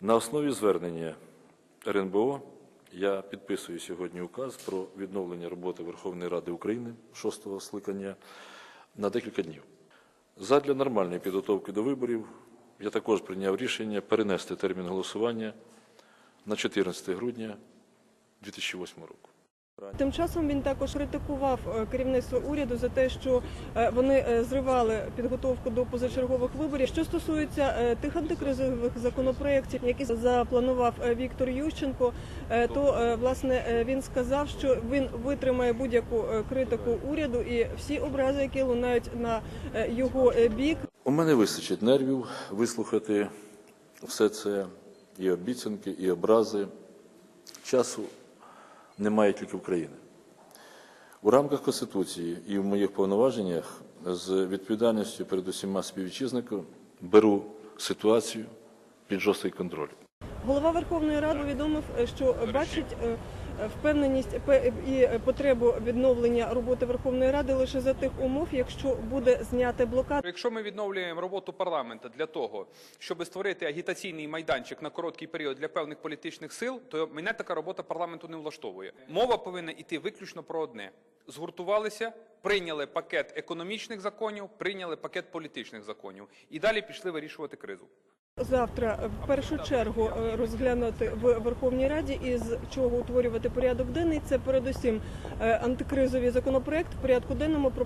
На основі звернення РНБО я підписую сьогодні указ про відновлення роботи Верховної Ради України шостого скликання на декілька днів. Задля нормальної підготовки до виборів я також прийняв рішення перенести термін голосування на 14 грудня 2008 року. Тим часом він також критикував е, керівництво уряду за те, що е, вони е, зривали підготовку до позачергових виборів. Що стосується тих антикризових законопроєктів, які запланував Віктор Ющенко, то власне він сказав, що він витримає будь-яку критику уряду і всі образи, які лунають на його бік, У мене вистачить нервів вислухати все це, і обіцянки, і образи. Часу немає тільки України. У рамках Конституції і в моїх повноваженнях з відповідальністю перед усіма співвітчизниками беру ситуацію під жорсткий контроль. Голова Верховної Ради повідомив, е, що бачить е, е, впевненість пе- і потребу відновлення роботи Верховної Ради лише за тих умов, якщо буде зняти блокаду. Якщо ми відновлюємо роботу парламенту для того, щоб створити агітаційний майданчик на короткий період для певних політичних сил, то мене така робота парламенту не влаштовує. Мова повинна йти виключно про одне: згуртувалися, прийняли пакет економічних законів, прийняли пакет політичних законів і далі пішли вирішувати кризу. Завтра е, в першу чергу е, розглянути в Верховній Раді і з чого утворювати порядок денний. Це передусім антикризовий антикризові законопроект в порядку денному про